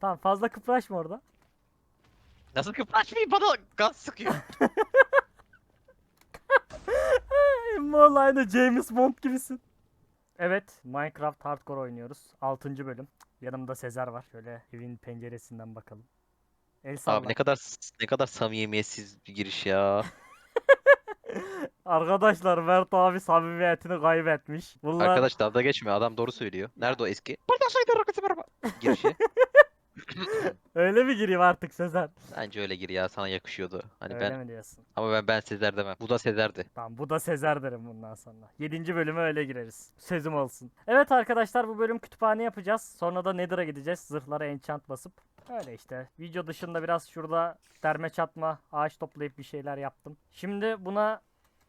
Tamam fazla kıpraşma orada. Nasıl kıpraşmayayım bana gaz sıkıyor. Vallahi aynı James Bond gibisin. Evet, Minecraft Hardcore oynuyoruz. 6. bölüm. Yanımda Sezer var. Şöyle evin penceresinden bakalım. El salla. Abi ne kadar ne kadar samimiyetsiz bir giriş ya. Arkadaşlar Mert abi samimiyetini kaybetmiş. Bunlar Arkadaş dalga geçmiyor. Adam doğru söylüyor. Nerede o eski? Buradan söyledi herkese merhaba. Girişi. öyle mi gireyim artık Sezer? Bence öyle gir ya sana yakışıyordu. Hani öyle ben mi diyorsun? ama ben ben Sezer demem. Bu da Sezer'di. Tamam bu da Sezer derim bundan sonra. 7. bölüme öyle gireriz. Sözüm olsun. Evet arkadaşlar bu bölüm kütüphane yapacağız. Sonra da Nether'a gideceğiz. Zırhlara enchant basıp. Öyle işte. Video dışında biraz şurada derme çatma ağaç toplayıp bir şeyler yaptım. Şimdi buna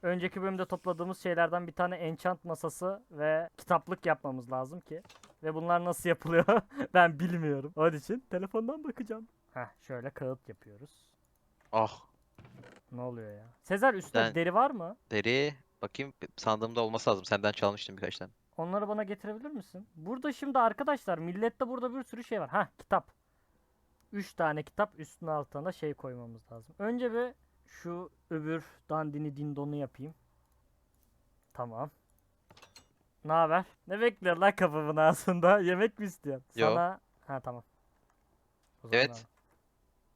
önceki bölümde topladığımız şeylerden bir tane enchant masası ve kitaplık yapmamız lazım ki. Ve bunlar nasıl yapılıyor ben bilmiyorum. Onun için telefondan bakacağım. Heh şöyle kağıt yapıyoruz. Ah Ne oluyor ya? Sezer üstte Ben- deri var mı? deri. Bakayım sandığımda olması lazım. Senden çalmıştım birkaç tane. Onları bana getirebilir misin? Burada şimdi arkadaşlar millette burada bir sürü şey var. Hah kitap. 3 tane kitap üstüne altına da şey koymamız lazım. Önce bir şu öbür dandini dindonu yapayım. Tamam. Ne haber? Ne bekliyor lan kapımın ağzında? Yemek mi istiyorsun? Yo. Sana... Ha tamam. O zaman Evet.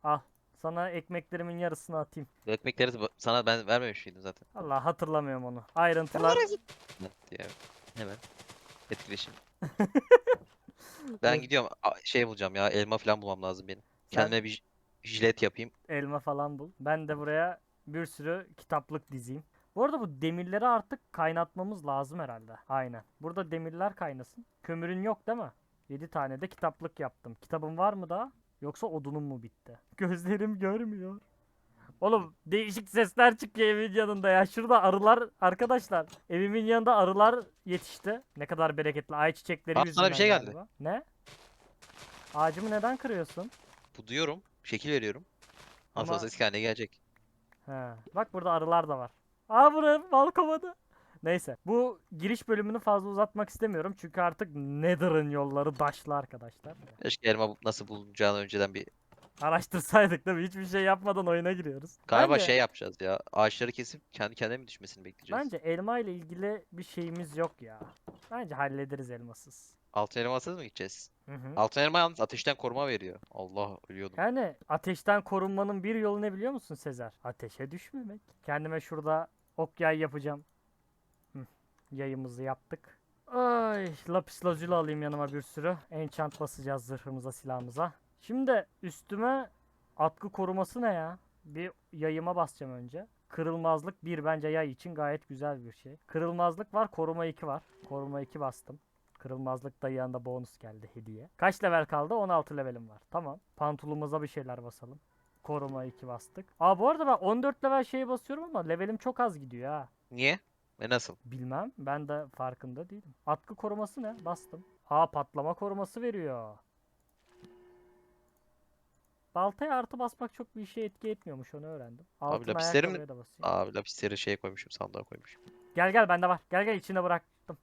Al. Al. Sana ekmeklerimin yarısını atayım. Ekmekleri ba- sana ben vermemiş miydim zaten? Allah hatırlamıyorum onu. Ayrıntılar. Ne diye hemen etkileşim. Ben Evet. gidiyorum. A- Şey bulacağım ya. Elma falan bulmam lazım benim. Sen- Kendime bir j- jilet yapayım. elma falan bul. Ben de buraya bir sürü kitaplık dizeyim. Bu arada bu demirleri artık kaynatmamız lazım herhalde. Aynen. Burada demirler kaynasın. Kömürün yok değil mi? 7 tane de kitaplık yaptım. Kitabın var mı daha? Yoksa odunun mu bitti? Gözlerim görmüyor. Oğlum değişik sesler çıkıyor evin yanında ya. Şurada arılar arkadaşlar. Evimin yanında arılar yetişti. Ne kadar bereketli. Ay çiçekleri Bak sana bir yüzünden şey geldi. galiba. Ne? Ağacımı neden kırıyorsun? Buduyorum. Şekil veriyorum. Ama- eski haline gelecek. He. Bak burada arılar da var. Aa buraya bal kovadı. Neyse. Bu giriş bölümünü fazla uzatmak istemiyorum. Çünkü artık Nether'ın yolları daşlı arkadaşlar. Keşke elma bu- nasıl bulunacağını önceden bir... Araştırsaydık değil mi? Hiçbir şey yapmadan oyuna giriyoruz. Galiba Bence- şey yapacağız ya. Ağaçları kesip kendi kendine mi düşmesini bekleyeceğiz? Bence elma ile ilgili bir şeyimiz yok ya. Bence hallederiz elmasız. Altın elmasız mı gideceğiz? Hı hı. Altın elma yalnız ateşten koruma veriyor. Allah ölüyordum. Yani ateşten korunmanın bir yolu ne biliyor musun Sezer? Ateşe düşmemek. Kendime şurada ok yay yapacağım. Hı, Yayımızı yaptık. Ay, lapis lazuli alayım yanıma bir sürü. Enchant basacağız zırhımıza, silahımıza. Şimdi üstüme atkı koruması ne ya? Bir yayıma basacağım önce. Kırılmazlık 1 bence yay için gayet güzel bir şey. Kırılmazlık var, koruma 2 var. Koruma 2 bastım. Kırılmazlık da yanında bonus geldi hediye. Kaç level kaldı? 16 levelim var. Tamam. Pantolumuza bir şeyler basalım. Koruma 2 bastık. Aa bu arada ben 14 level şeyi basıyorum ama levelim çok az gidiyor ha. Niye? Ve nasıl? Bilmem. Ben de farkında değilim. Atkı koruması ne? Bastım. Aa patlama koruması veriyor. Baltaya artı basmak çok bir işe etki etmiyormuş onu öğrendim. Altın ayakkabıya da basayım. Abi lapisleri şeye koymuşum sandığa koymuşum. Gel gel bende var. Gel gel içine bıraktım.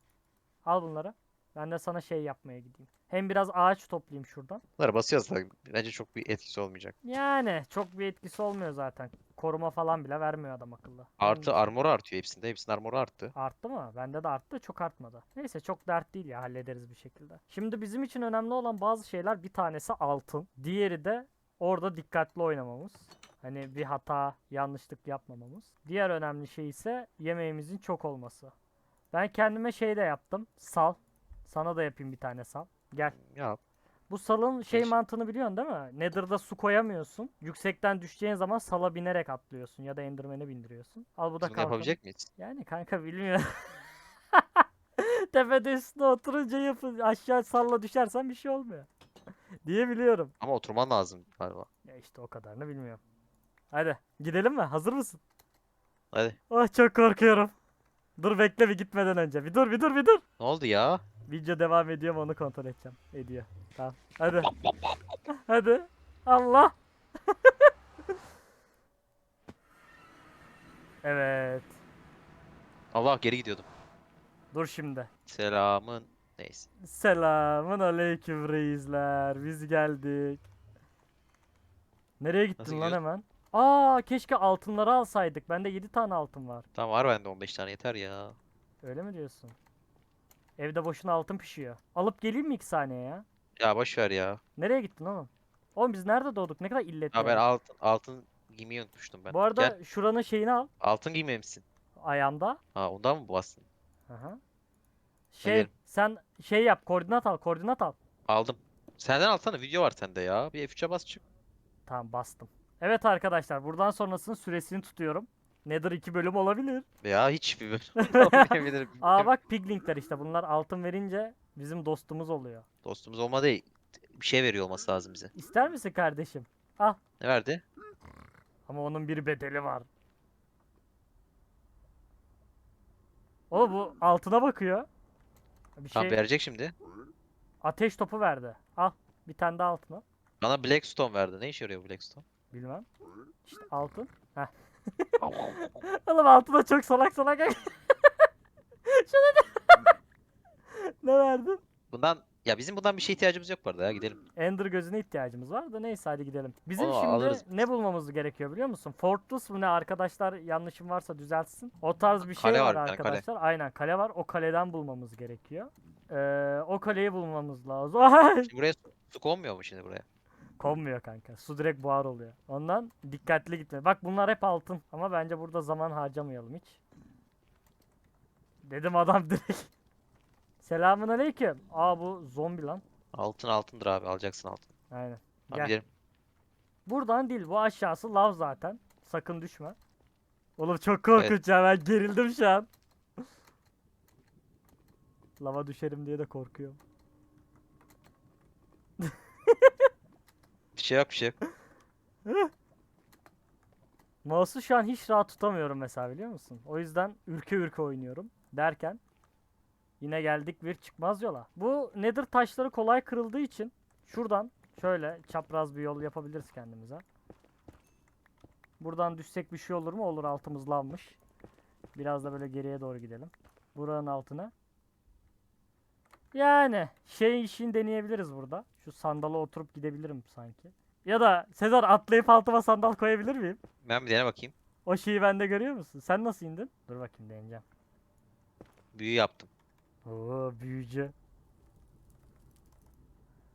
Al bunları. Ben de sana şey yapmaya gideyim. Hem biraz ağaç toplayayım şuradan. Bunları basıyoruz da bence çok bir etkisi olmayacak. Yani çok bir etkisi olmuyor zaten. Koruma falan bile vermiyor adam akıllı. Artı armoru artıyor hepsinde. Hepsinin armoru arttı. Arttı mı? Bende de arttı. Çok artmadı. Neyse çok dert değil ya. Hallederiz bir şekilde. Şimdi bizim için önemli olan bazı şeyler bir tanesi altın. Diğeri de orada dikkatli oynamamız. Hani bir hata, yanlışlık yapmamamız. Diğer önemli şey ise yemeğimizin çok olması. Ben kendime şey de yaptım. Sal. Sana da yapayım bir tane sal. Gel. Ya Bu salın şey Değişik. mantığını biliyorsun değil mi? Nether'da su koyamıyorsun. Yüksekten düşeceğin zaman sala binerek atlıyorsun ya da Enderman'e bindiriyorsun. Al bu da bunu kalkanı. yapabilecek miyiz? Yani kanka bilmiyorum. Tepede üstüne oturunca yapın aşağı salla düşersen bir şey olmuyor. diye biliyorum. Ama oturman lazım galiba. Ya işte o kadarını bilmiyorum. Hadi gidelim mi? Hazır mısın? Hadi. Oh çok korkuyorum. Dur bekle bir gitmeden önce. Bir dur bir dur bir dur. Ne oldu ya? Video devam ediyor mu onu kontrol edeceğim. Ediyor. Tamam. Hadi. Hadi. Allah. evet. Allah geri gidiyordum. Dur şimdi. Selamın Neyse. Selamun aleyküm reisler. Biz geldik. Nereye gittin Nasıl lan gidiyoruz? hemen? Aa keşke altınları alsaydık. Bende 7 tane altın var. Tamam var bende 15 tane yeter ya. Öyle mi diyorsun? Evde boşuna altın pişiyor. Alıp geleyim mi 2 saniye ya? Ya boş ver ya. Nereye gittin oğlum? Oğlum biz nerede doğduk? Ne kadar illetli. Ya ben altın altın giymeyi unutmuştum ben. Bu arada Gel. şuranın şeyini al. Altın giymemişsin. Ayağımda. Ha ondan mı bastın? Aha. Şey Gelirim. sen şey yap koordinat al koordinat al. Aldım. Senden alsana video var sende ya. Bir F3'e bas çık. Tamam bastım. Evet arkadaşlar buradan sonrasının süresini tutuyorum. Nether 2 bölüm olabilir. Ya hiç bir olmayabilir. Aa bak piglinkler işte bunlar altın verince bizim dostumuz oluyor. Dostumuz olmadı. Bir şey veriyor olması lazım bize. İster misin kardeşim? Al. Ne verdi? Ama onun bir bedeli var. O bu altına bakıyor. Bir Tamam şey verecek şimdi. ateş topu verdi. Al. Bir tane daha altına. Bana Blackstone verdi. Ne işe yarıyor Blackstone? Bilmem. İşte altın. Heh. Oğlum altına çok salak salak. Şuna da- ne verdin? Bundan ya bizim bundan bir şey ihtiyacımız yok bu arada ya gidelim. Ender gözüne ihtiyacımız var da neyse hadi gidelim. Bizim Onu şimdi alırız ne bulmamız gerekiyor biliyor musun? Fortress mı ne arkadaşlar yanlışım varsa düzeltsin. O tarz bir şey Kale var var tane, kale. arkadaşlar. Aynen kale var. O kaleden bulmamız gerekiyor. Ee, o kaleyi bulmamız lazım. Şimdi buraya su, su konmuyor mu şimdi buraya? Konmuyor kanka. Su direkt buhar oluyor. Ondan dikkatli gitme. Bak bunlar hep altın. Ama bence burada zaman harcamayalım hiç. Dedim adam direkt. Selamun aleyküm. Aa bu zombi lan. Altın altındır abi alacaksın altın. Aynen. Tamam Gel. gidelim. Buradan değil bu aşağısı lav zaten. Sakın düşme. Oğlum çok korkunç ya ben gerildim şu an. Lava düşerim diye de korkuyorum. Bir şey yok bir şey yok. Mouse'u şu an hiç rahat tutamıyorum mesela biliyor musun? O yüzden ürke ürke oynuyorum. Derken yine geldik bir çıkmaz yola. Bu nether taşları kolay kırıldığı için şuradan şöyle çapraz bir yol yapabiliriz kendimize. Buradan düşsek bir şey olur mu? Olur altımız lavmış. Biraz da böyle geriye doğru gidelim. Buranın altına. Yani şey işini deneyebiliriz burada. Şu sandala oturup gidebilirim sanki. Ya da Sezar atlayıp altıma sandal koyabilir miyim? Ben bir dene bakayım. O şeyi bende görüyor musun? Sen nasıl indin? Dur bakayım deneyeceğim. Büyü yaptım. Oo büyücü.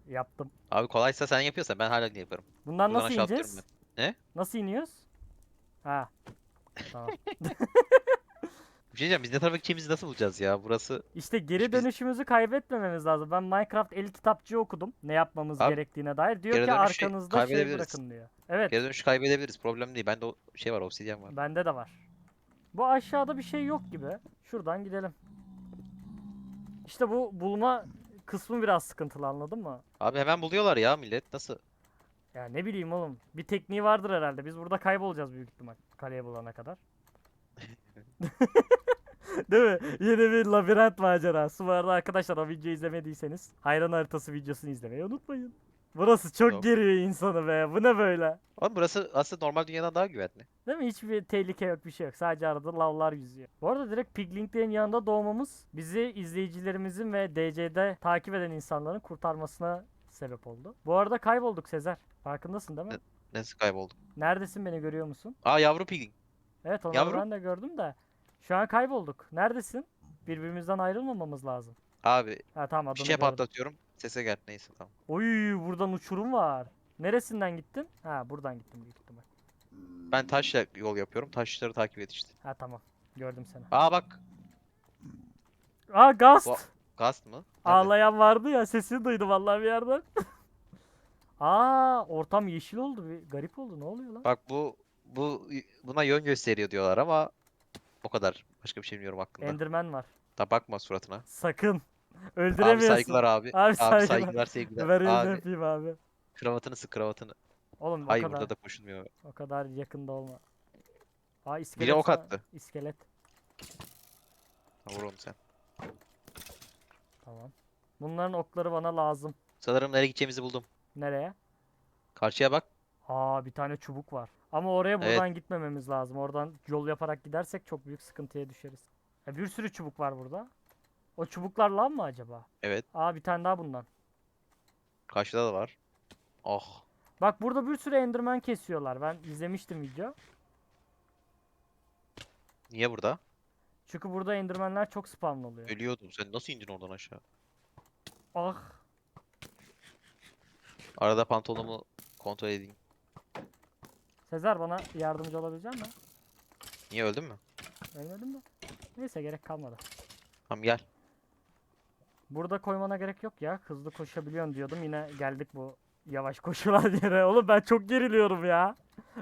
Yaptım. Abi kolaysa sen yapıyorsan ben hala yaparım. Bundan Buradan nasıl aşağı atlıyorum ineceğiz? Ne? Nasıl iniyoruz? Ha. Tamam. Bir şey diyeceğim biz ne tarafa gideceğimizi nasıl bulacağız ya? Burası İşte geri biz- dönüşümüzü kaybetmememiz lazım. Ben Minecraft el kitapçığı okudum. Ne yapmamız Abi, gerektiğine dair. Diyor geri ki dönüşü arkanızda şey kaybedebiliriz. bırakın diyor. Evet. geri dönüş kaybedebiliriz. Problem değil. Bende o şey var, obsidyen var. Bende de var. Bu aşağıda bir şey yok gibi. Şuradan gidelim. İşte bu bulma kısmı biraz sıkıntılı anladın mı? Abi hemen buluyorlar ya millet. Nasıl? Ya ne bileyim oğlum. Bir tekniği vardır herhalde. Biz burada kaybolacağız büyük ihtimal. Kaleye bulana kadar. Değil mi? Yeni bir labirent macerası. Bu arada arkadaşlar o videoyu izlemediyseniz hayran haritası videosunu izlemeyi unutmayın. Burası çok Yok. geriyor insanı be. Bu ne böyle? Oğlum burası aslında normal dünyadan daha güvenli. Değil mi? Hiçbir tehlike yok, bir şey yok. Sadece arada lavlar yüzüyor. Bu arada direkt piglinklerin yanında doğmamız bizi izleyicilerimizin ve DC'de takip eden insanların kurtarmasına sebep oldu. Bu arada kaybolduk Sezer. Farkındasın değil mi? Nasıl kaybolduk? Neredesin beni görüyor musun? Aa yavru pigling. Evet onu Yavrum. ben de gördüm de. Şu an kaybolduk. Neredesin? Birbirimizden ayrılmamamız lazım. Abi Ha tamam bir adını şey gördüm. patlatıyorum. Sese gel. Neyse tamam. Oy buradan uçurum var. Neresinden gittin? Ha buradan gittim büyük ihtimal. Ben taşla yol yapıyorum. Taşları takip et işte. Ha tamam. Gördüm seni. Aa bak. Aa Gast. Bu- Gast mı? Nerede? Ağlayan vardı ya sesini duydum vallahi bir yerden. Aa ortam yeşil oldu bir garip oldu ne oluyor lan? Bak bu bu buna yön gösteriyor diyorlar ama o kadar. Başka bir şey bilmiyorum hakkında. Enderman var. Da bakma suratına. Sakın. Abi Öldüremiyorsun. saygılar abi. Abi Abi saygılar. saygılar sevgiler. Ver Abi öpeyim abi. kravatını sık kravatını. Oğlum o Hayır kadar burada da koşulmuyor. o kadar yakında olma. Aa iskelet. Biri ok attı. İskelet. Vur onu sen. Tamam. Bunların okları bana lazım. Sanırım nereye gideceğimizi buldum. Nereye? Karşıya bak. Aa bir tane çubuk var. Ama oraya Evet. buradan gitmememiz lazım. Oradan yol yaparak gidersek çok büyük sıkıntıya düşeriz. Ya bir sürü çubuk var burada. O çubuklar lan mı acaba? Evet. Aa bir tane daha bundan. Karşıda da var. Oh. Bak burada bir sürü enderman kesiyorlar. Ben izlemiştim video. Niye burada? Çünkü burada endermanler çok spamlı oluyor. Ölüyordum. Sen nasıl indin oradan aşağı? Ah. Arada pantolonumu kontrol edeyim. Sezer bana yardımcı olabilecek misin? Niye öldün mü? Ölmedim de. Neyse gerek kalmadı. Tamam gel. Burada koymana gerek yok ya. Hızlı koşabiliyorsun diyordum. Yine geldik bu yavaş koşular yere. Oğlum ben çok geriliyorum ya.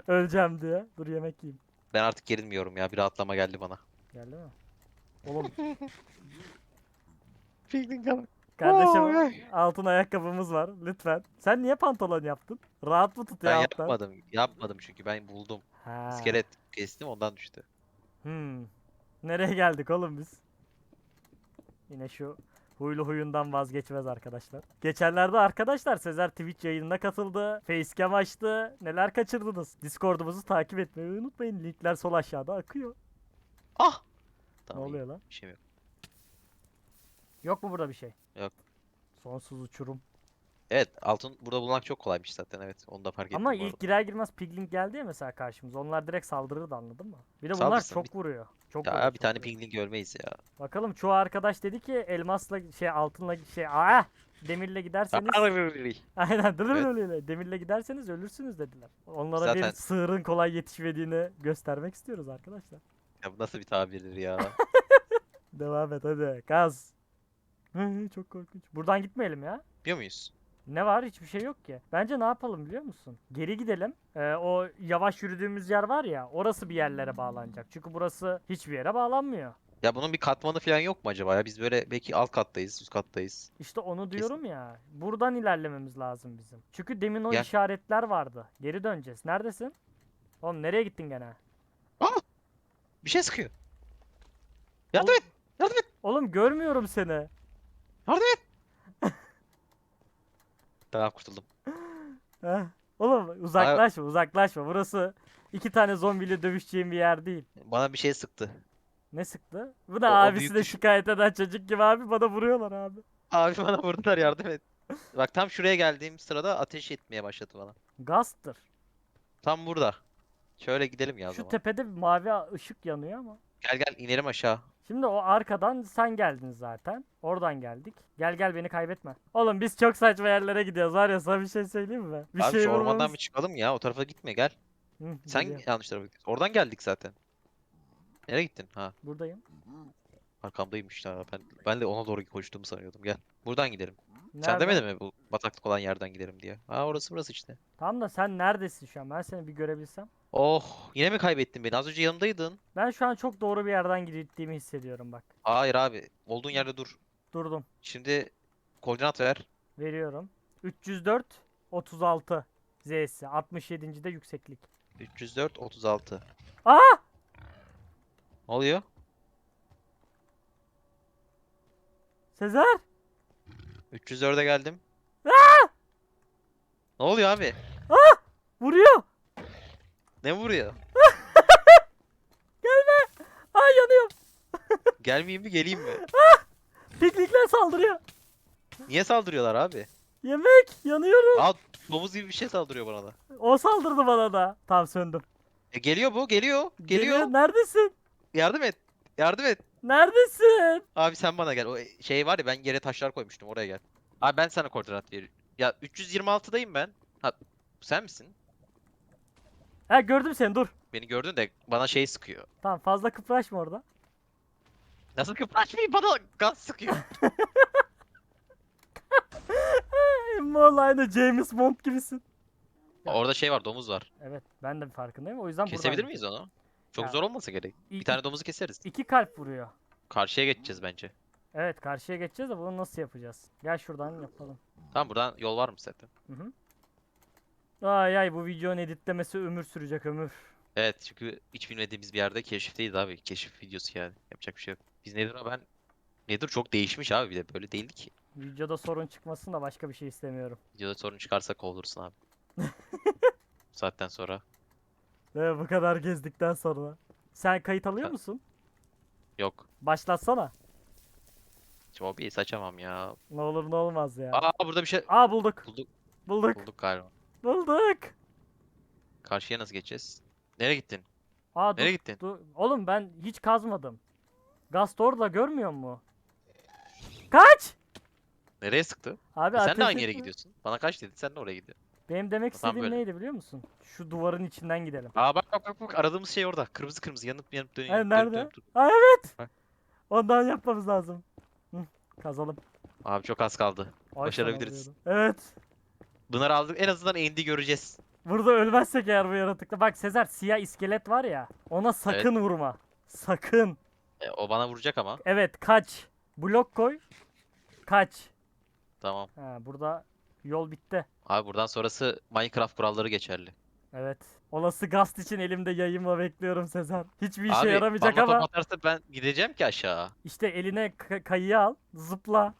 Öleceğim diye. Dur yemek yiyeyim. Ben artık gerilmiyorum ya. Bir rahatlama geldi bana. Geldi mi? Oğlum Pingling kalk. kardeşim altın ayakkabımız var. Lütfen. Sen niye pantolon yaptın? Rahat mı tutuyor Ben alttan? yapmadım. Yapmadım çünkü ben buldum. Ha. İskelet kestim ondan düştü. Hmm. Nereye geldik oğlum biz? Yine şu huylu huyundan vazgeçmez arkadaşlar. Geçenlerde arkadaşlar Sezer Twitch yayınına katıldı. Facecam açtı. Neler kaçırdınız? Discord'umuzu takip etmeyi unutmayın. Linkler sol aşağıda akıyor. Ah! Ne Tamam, iyi. oluyor lan? Bir şey yok. Yok mu burada bir şey? Yok. Sonsuz uçurum. Evet altın burada bulmak çok kolaymış zaten evet. Onu da fark ettim Ama bu ilk arada. girer girmez Piglin geldi ya mesela karşımıza. Onlar direkt saldırırdı anladın mı? Bir de bunlar Saldırsın, çok bir- vuruyor. Çok Ya vuruyor, bir çok tane vuruyor. pingling görmeyiz ya. Bakalım çoğu arkadaş dedi ki elmasla şey altınla şey aa demirle giderseniz Aynen dur Evet. öyle. Demirle giderseniz ölürsünüz dediler. Onlara Zaten- bir sığırın kolay yetişmediğini göstermek istiyoruz arkadaşlar. Ya bu nasıl bir tabirdir ya? Devam et hadi. Hı, Çok korkunç. Buradan gitmeyelim ya. Biliyor muyuz? Ne var? Hiçbir şey yok ki. Bence ne yapalım biliyor musun? Geri gidelim. Ee, o yavaş yürüdüğümüz yer var ya. Orası bir yerlere bağlanacak. Çünkü burası hiçbir yere bağlanmıyor. Ya bunun bir katmanı falan yok mu acaba ya? Biz böyle belki alt kattayız, üst kattayız. İşte onu diyorum ya. Buradan ilerlememiz lazım bizim. Çünkü demin o Gel. işaretler vardı. Geri döneceğiz. Neredesin? Oğlum nereye gittin gene? Bir şey sıkıyor. Yardım et! Yardım et! Oğlum görmüyorum seni. Yardım et! Tamam kurtuldum. Heh. Oğlum uzaklaşma uzaklaşma. Burası iki tane zombiyle dövüşeceğim bir yer değil. Bana bir şey sıktı. Ne sıktı? Bu da O- o abisi büyük de şikayet eden çocuk gibi abi bana vuruyorlar abi. Abi bana vurdular yardım et. Bak tam şuraya geldiğim sırada ateş etmeye başladı bana. Gazdır. Tam burada. Şöyle gidelim ya o Şu zaman. tepede bir mavi ışık yanıyor ama. Gel gel inelim aşağı. Şimdi o arkadan sen geldin zaten. Oradan geldik. Gel gel beni kaybetme. Oğlum biz çok saçma yerlere gidiyoruz var ya sana bir şey söyleyeyim mi? Bir Abi şey şu ormandan vurmamız- bir çıkalım ya. O tarafa gitme gel. Hı, Sen geliyorum. yanlış tarafa gittin. Oradan geldik zaten. Nereye gittin? Ha Buradayım. arkamdaymış ya. Ben, ben de ona doğru koştuğumu sanıyordum. Gel. Buradan gidelim. Sen Nereden? demedin mi bu bataklık olan yerden gidelim diye? Ha orası burası işte. Tamam da sen neredesin şu an? Ben seni bir görebilsem. Oh yine mi kaybettin beni? Az önce yanımdaydın. Ben şu an çok doğru bir yerden gittiğimi hissediyorum bak. Hayır abi. Olduğun yerde dur. Durdum. Şimdi koordinat ver. Veriyorum. 304 36 Z'si. 67. de yükseklik. 304 36. Aa! Ne oluyor? Sezer! 304'e geldim. Ne oluyor abi? Vuruyor! Ne vuruyor? Ay yanıyorum. Gelmeyeyim mi geleyim mi? Piknikler saldırıyor. Niye saldırıyorlar abi? Yemek yanıyorum. Aa domuz gibi bir şey saldırıyor bana da. O saldırdı bana da. Tam söndüm. E, geliyor bu geliyor. Geliyor. Neredesin? Yardım et. Yardım et. Neredesin? Abi sen bana gel. O şey var ya ben yere taşlar koymuştum oraya gel. Abi ben sana koordinat veriyorum. Ya 326'dayım ben. Ha sen misin? Ha gördüm seni dur. Beni gördün de bana şey sıkıyor. Tamam fazla kıpraşma orada. Nasıl kıpraşmayayım bana gaz sıkıyor. Emmoğlu aynı James Bond gibisin. Orada şey var domuz var. Evet ben de farkındayım. O yüzden Kesebilir miyiz onu? Çok Ya, zor olmasa gerek. Bir tane domuzu keseriz. iki kalp vuruyor. Karşıya geçeceğiz bence. Evet karşıya geçeceğiz de bunu nasıl yapacağız? Gel şuradan yapalım. Tamam buradan yol var mı zaten? Hı hı. Ay ay bu videonun editlemesi ömür sürecek ömür. Evet çünkü hiç bilmediğimiz bir yerde keşifteyiz abi. Keşif videosu yani. Yapacak bir şey yok. Biz Nether'a ben... Nether çok değişmiş abi bir de böyle değildi ki. Videoda sorun çıkmasın da başka bir şey istemiyorum. Videoda sorun çıkarsa kovulursun abi. Bu saatten sonra. Ve bu kadar gezdikten sonra. Sen kayıt alıyor Ha. musun? Yok. Başlatsana. Çoğu saçamam ya. Ne olur ne olmaz ya. Aa burada bir şey Aa bulduk. bulduk. Bulduk. Bulduk galiba. Bulduk. Karşıya nasıl geçeceğiz? Nereye gittin? Aa dur. Nereye gittin? dur. Oğlum ben hiç kazmadım. Gast orada görmüyor mu? Kaç! Nereye sıktı? Abi E sen de aynı yere etme. gidiyorsun. Bana kaç dedin sen de oraya gidiyorsun. Benim demek istediğim böyle. neydi biliyor musun? Şu duvarın içinden gidelim. Aa bak bak bak bak aradığımız şey orada. Kırmızı kırmızı yanıp yanıp dönüyor. Dönüp nerede? dönüp duruyor. Aa evet. Bak. Ondan yapmamız lazım. Hı, kazalım. Abi çok az kaldı. Ay, Başarabiliriz. Evet. Bunları aldık en azından Endi göreceğiz. Burada ölmezsek eğer bu yaratıkta. Bak Sezer siyah iskelet var ya. Ona sakın vurma. Sakın. E, o bana vuracak ama. Evet kaç. Blok koy. Kaç. Tamam. Ha, burada yol bitti. Abi buradan sonrası Minecraft kuralları geçerli. Evet. Olası gast için elimde yayımla bekliyorum Sezer. Hiçbir işe Abi yaramayacak bana top ama atarsa ben gideceğim ki aşağı. işte eline ka- kayığı al, zıpla.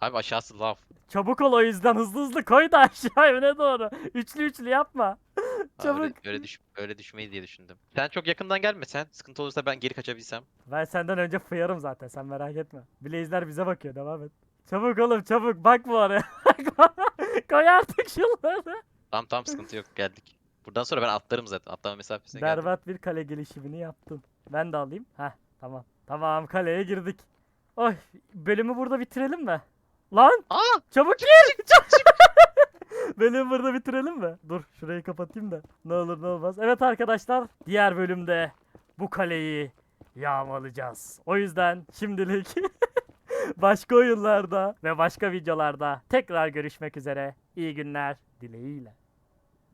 Abi aşağısı lav. Çabuk ol o yüzden hızlı hızlı koy da aşağı öne doğru. Üçlü üçlü yapma. Abi öyle, Çabuk. öyle, düş, öyle düşmeyi diye düşündüm. Sen çok yakından gelme sen. Sıkıntı olursa ben geri kaçabilsem. Ben senden önce fıyarım zaten sen merak etme. Blaze'ler bize bakıyor devam et. Çabuk oğlum çabuk bak bu araya. koy artık şunları. Tamam tamam sıkıntı yok geldik. Buradan sonra ben atlarım zaten. Atlama mesafesine geldim. Berbat bir kale gelişimini yaptın. Ben de alayım. Heh tamam. Tamam kaleye girdik. Oy bölümü burada bitirelim mi? Lan Aa! çabuk gir. bölümü burada bitirelim mi? Dur şurayı kapatayım da. Ne olur ne olmaz. Evet arkadaşlar diğer bölümde bu kaleyi yağmalayacağız. O yüzden şimdilik başka oyunlarda ve başka videolarda tekrar görüşmek üzere. İyi günler dileğiyle.